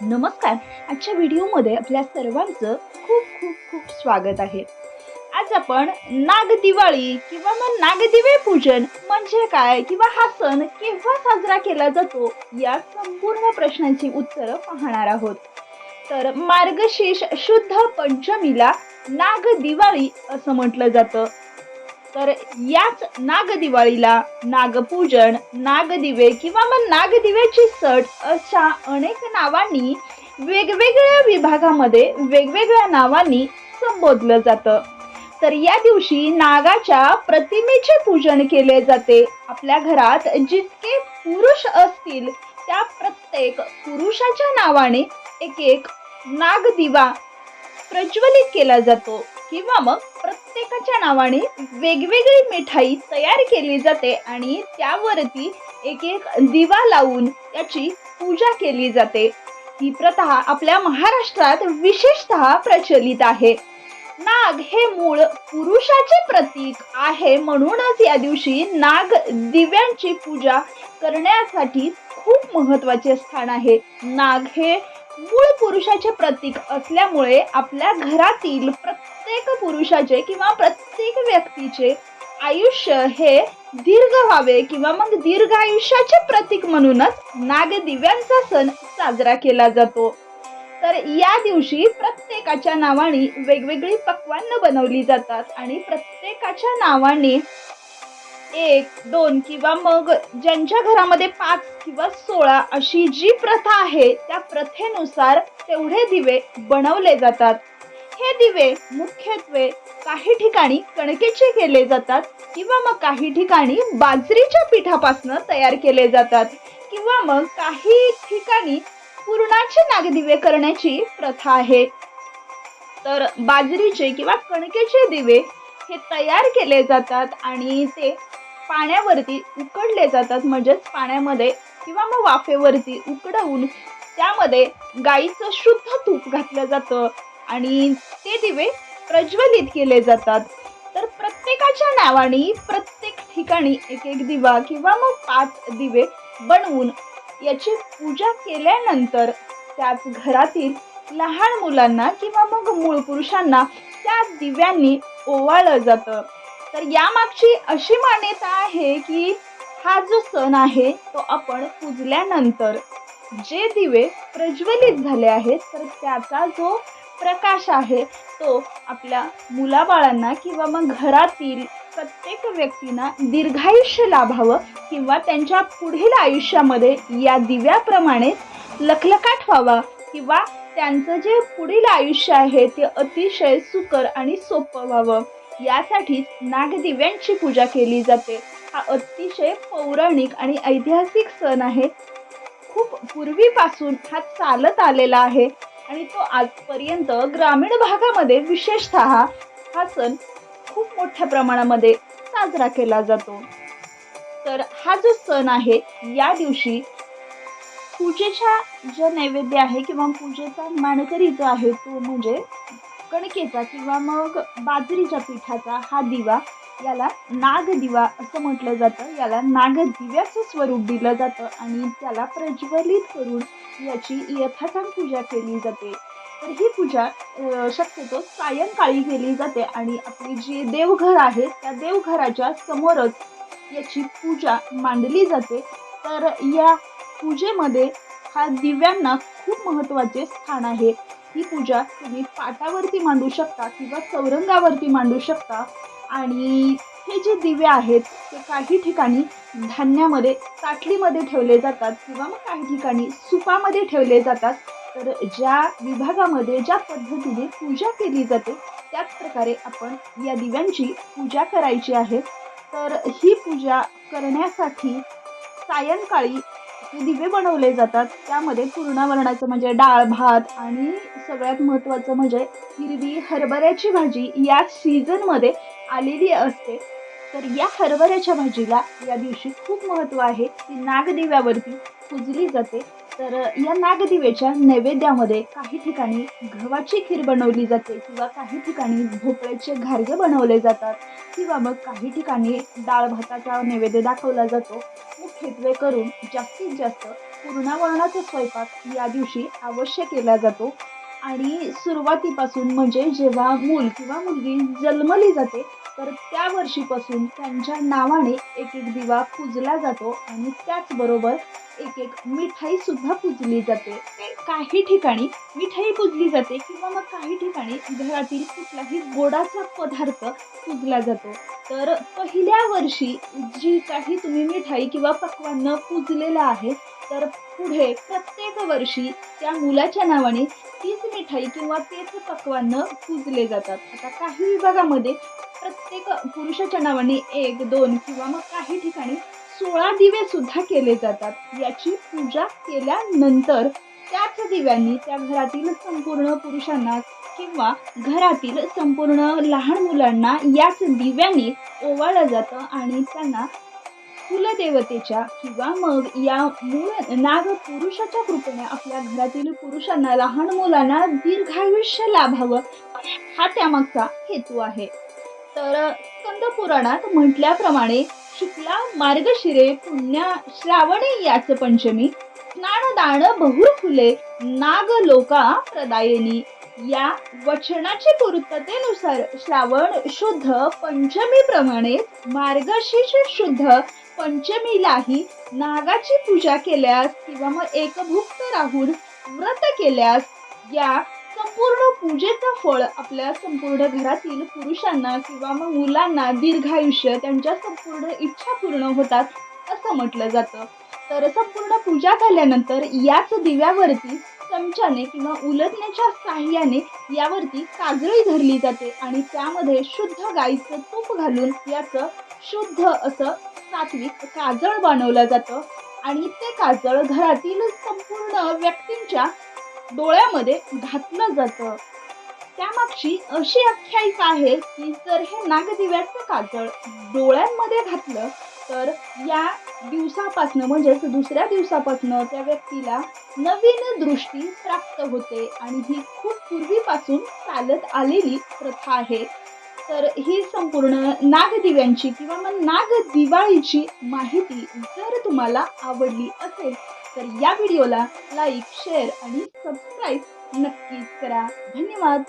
नमस्कार. आजच्या व्हिडिओमध्ये आपल्या सर्वांचं खूप खूप खूप स्वागत आहे. आज आपण नागदिवाळी किंवा मग नागदिवे पूजन म्हणजे काय किंवा हा सण केव्हा साजरा केला जातो या संपूर्ण प्रश्नांची उत्तरं पाहणार आहोत. तर मार्गशीर्ष शुद्ध पंचमीला नागदिवाळी असं म्हटलं जातं. तर याच नागदिवाळीला नागपूजन नागदिवे किंवा मग नागदिव्याची सट अशा अनेक नावांनी वेगवेगळ्या विभागामध्ये वेगवेगळ्या नावांनी संबोधलं जातं. तर या दिवशी नागाच्या प्रतिमेचे पूजन केले जाते. आपल्या घरात जितके पुरुष असतील त्या प्रत्येक पुरुषाच्या नावाने एक एक नागदिवा प्रज्वलित केला जातो. किंवा मग प्रत्येकाच्या नावाने वेगवेगळी मिठाई तयार केली जाते आणि त्यावरती एक एक दिवा लावून याची पूजा केली जाते. ही प्रथा आपल्या महाराष्ट्रात विशेषतः प्रचलित आहे. नाग हे मूळ पुरुषाचे प्रतीक आहे म्हणूनच या दिवशी नाग दिव्यांची पूजा करण्यासाठी खूप महत्त्वाचे स्थान आहे. नाग हे मूळ पुरुषाचे प्रतीक असल्यामुळे आपल्या घरातील प्रत्येक प्रत्येक पुरुषाचे किंवा प्रत्येक व्यक्तीचे आयुष्य हे दीर्घ व्हावे किंवा मग दीर्घ आयुष्याचे प्रतीक म्हणूनच नागदिव्यांचा सण साजरा केला जातो. तर या दिवशी प्रत्येकाच्या नावाने वेगवेगळी पक्वान्न बनवली जातात आणि प्रत्येकाच्या नावाने एक दोन किंवा मग ज्यांच्या घरामध्ये पाच किंवा सोळा अशी जी प्रथा आहे त्या प्रथेनुसार तेवढे दिवे बनवले जातात. हे दिवे मुख्यत्वे काही ठिकाणी कणकेचे केले जातात किंवा मग काही ठिकाणी बाजरीच्या पिठापासून तयार केले जातात किंवा मग काही ठिकाणी पुरणाचे नागदिवे करण्याची प्रथा आहे. तर बाजरीचे किंवा कणकेचे दिवे हे तयार केले जातात आणि ते पाण्यावरती उकडले जातात म्हणजेच पाण्यामध्ये किंवा मग वाफेवरती उकडवून त्यामध्ये गाईचं शुद्ध तूप घातलं जातं. आणि ते दिवे प्रज्वलित केले जातात. तर प्रत्येकाच्या नावाने प्रत्येक ठिकाणी एक एक दिवा किंवा मग पाच दिवे बनवून याची पूजा केल्यानंतर त्याच घरातील लहान मुलांना किंवा मग मूळ पुरुषांना त्या दिव्यांनी ओवाळलं जातं. तर यामागची अशी मान्यता आहे की हा जो सण आहे तो आपण पूजल्यानंतर जे दिवे प्रज्वलित झाले आहेत तर त्याचा जो प्रकाश आहे तो आपल्या मुलाबाळांना किंवा मग घरातील प्रत्येक व्यक्तींना दीर्घायुष्य लाभावं किंवा त्यांच्या पुढील आयुष्यामध्ये या दिव्याप्रमाणे लखलखाट व्हावा किंवा त्यांचं जे पुढील आयुष्य आहे ते अतिशय सुकर आणि सोपं व्हावं. यासाठीच नागदिव्यांची पूजा केली जाते. हा अतिशय पौराणिक आणि ऐतिहासिक सण आहे. खूप पूर्वीपासून हा चालत आलेला आहे. आणि तो आजपर्यंत ग्रामीण भागामध्ये विशेषतः हा सण खूप मोठ्या प्रमाणामध्ये साजरा केला जातो. तर हा जो सण आहे या दिवशी पूजेच्या जे नैवेद्य आहे किंवा पूजेचा मानकरी जो आहे तो म्हणजे कणकेचा किंवा मग बाजरीच्या पिठाचा हा दिवा याला नागदिवा असं म्हटलं जातं. याला नागदिव्याचं स्वरूप दिलं जातं आणि त्याला प्रज्वलित करून याची यथासांग पूजा केली जाते. तर ही पूजा शक्यतो सायंकाळी केली जाते आणि आपली जी देवघर आहे त्या देवघराच्या समोरच याची पूजा मांडली जाते. तर या पूजेमध्ये हा दिव्यांना खूप महत्त्वाचे स्थान आहे. ही पूजा तुम्ही पाटावरती मांडू शकता किंवा चौरंगावरती मांडू शकता. आणि हे जे दिवे आहेत ते काही ठिकाणी धान्यामध्ये ताटलीमध्ये ठेवले जातात किंवा मग काही ठिकाणी सुपामध्ये ठेवले जातात. तर ज्या विभागामध्ये ज्या पद्धतीने पूजा केली जाते त्याच प्रकारे आपण या दिव्यांची पूजा करायची आहे. तर ही पूजा करण्यासाठी सायंकाळी जे दिवे बनवले जातात त्यामध्ये पूर्णावरणाचं म्हणजे डाळ भात आणि सगळ्यात महत्त्वाचं म्हणजे हिरवी हरभऱ्याची भाजी या सीझनमध्ये आलेली असते. तर या हरभऱ्याच्या भाजीला या दिवशी खूप महत्त्व आहे. ती नागदिव्यावरती पूजली जाते. तर या नागदिवेच्या नैवेद्यामध्ये काही ठिकाणी गव्हाची खीर बनवली जाते किंवा काही ठिकाणी भोपळ्याचे घारगे बनवले जातात किंवा मग काही ठिकाणी डाळ भाताचा नैवेद्य दाखवला जातो. मुख्यत्वे करून जास्तीत जास्त पूर्णावरणाचा स्वयंपाक या दिवशी अवश्य केला जातो. आणि सुरुवातीपासून म्हणजे जेव्हा मूल किंवा मुलगी जन्मली जाते तर त्या वर्षीपासून त्यांच्या नावाने एक एक दिवा पूजला जातो आणि त्याचबरोबर एक एक मिठाई सुद्धा पूजली जाते. ते काही ठिकाणी मिठाई पूजली जाते किंवा मग काही ठिकाणी घरातील कुठलाही गोडाचा पदार्थ पूजला जातो. तर पहिल्या वर्षी जी काही तुम्ही मिठाई किंवा पक्वान्न पूजलेलं आहे तर पुढे प्रत्येक वर्षी त्या मुलाच्या नावाने तीच मिठाई किंवा तेच पक्वान्न पूजले जातात. आता काही विभागामध्ये प्रत्येक पुरुषाच्या नावाने एक दोन किंवा मग काही ठिकाणी सोळा दिवे सुद्धा केले जातात. याची पूजा केल्यानंतर त्याच दिव्यांनी त्या घरातील संपूर्ण पुरुषांना किंवा घरातील संपूर्ण लहान मुलांना याच दिव्यांनी ओवाळलं जातं आणि त्यांना कुलदेवतेच्या किंवा मग या मूळ नाग पुरुषाच्या कृपेने आपल्या घरातील पुरुषांना लहान मुलांना दीर्घायुष्य लाभावं हा त्यामागचा हेतू आहे. तर स्कंद पुराणात म्हटल्याप्रमाणे शुक्ला मार्गशिरे पुण्या श्रावणे याच पंचमी स्नानदान बहु फुले नाग लोका प्रदायनी या वचनाची पूर्ततेनुसार श्रावण शुद्ध पंचमीप्रमाणे मार्गशीर्ष शुद्ध पंचमीलाही नागाची पूजा केल्यास किंवा मग एकभुक्त राहून व्रत केल्यास या संपूर्ण पूजेचं फळ आपल्या संपूर्ण घरातील पुरुषांना किंवा मग मुलांना दीर्घायुष्य त्यांच्या संपूर्ण इच्छा पूर्ण होतात असं म्हटलं जातं. तर संपूर्ण पूजा झाल्यानंतर याच दिव्यावरती चमच्याने किंवा उलटण्याच्या साह्याने यावरती काजळी धरली जाते आणि त्यामध्ये शुद्ध गाईचं तूप घालून याचं शुद्ध असं सात्विक काजळ बनवलं जातं. आणि ते काजळ घरातील संपूर्ण व्यक्तींच्या डोळ्यामध्ये घातलं जातं. त्यामागची अशी आख्यायिका आहे की जर हे नागदिव्याचं काजळ डोळ्यांमध्ये घातलं तर या दिवसापासनं म्हणजेच दुसऱ्या दिवसापासनं त्या व्यक्तीला नवीन दृष्टी प्राप्त होते आणि ही खूप पूर्वीपासून चालत आलेली प्रथा आहे. तर ही संपूर्ण नागदिव्यांची किंवा मग नाग दिवाळीची माहिती जर तुम्हाला आवडली असेल तर या व्हिडिओला लाईक शेअर आणि सबस्क्राईब नक्कीच करा. धन्यवाद.